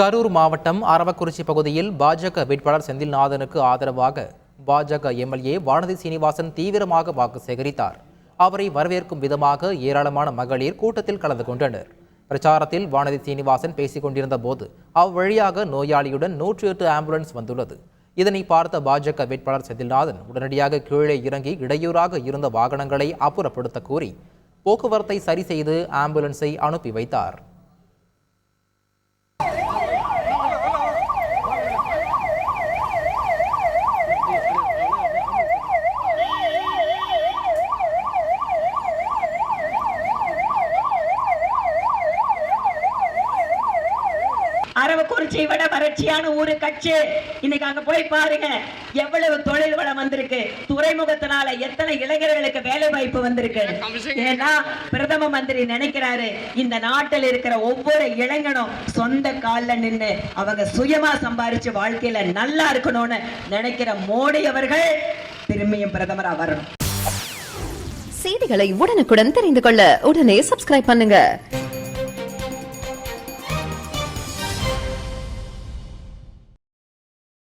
கரூர் மாவட்டம் அரவக்குறிச்சி பகுதியில் பாஜக வேட்பாளர் செந்தில்நாதனுக்கு ஆதரவாக பாஜக எம்எல்ஏ வானதி சீனிவாசன் தீவிரமாக வாக்கு சேகரித்தார். அவரை வரவேற்கும் விதமாக ஏராளமான மகளிர் கூட்டத்தில் கலந்து கொண்டனர். பிரச்சாரத்தில் வானதி சீனிவாசன் பேசிக் கொண்டிருந்த போது அவ்வழியாக நோயாளியுடன் நூற்றி எட்டு ஆம்புலன்ஸ் வந்துள்ளது. இதனை பார்த்த பாஜக வேட்பாளர் செந்தில்நாதன் உடனடியாக கீழே இறங்கி இடையூறாக இருந்த வாகனங்களை அப்புறப்படுத்த கூறி போக்குவரத்தை சரி செய்து ஆம்புலன்ஸை அனுப்பி வைத்தார். அரவக்குறிச்சியை விட வறட்சியான ஊரு கட்சி. இன்னைக்கு அங்க போய் பாருங்க எவ்வளவு தொழில் வளம் வந்திருக்கு. துறைமுகத்தினால எத்தனை இளைஞர்களுக்கு வேலை வாய்ப்பு வந்திருக்கு. ஏன்னா பிரதம மந்திரி நினைக்கிறாரு இந்த நாட்டில் இருக்கிற ஒவ்வொரு இளைஞனும் சொந்த கால்ல நின்னு அவங்க சுயமா சம்பாரிச்சு வாழ்க்கையில நல்லா இருக்கணும்னு நினைக்கிற மோடி அவர்கள் திரும்பியும் பிரதமரா வரணும். செய்திகளை உடனுக்குடன் தெரிந்து கொள்ள உடனே சப்ஸ்கிரைப் பண்ணுங்க.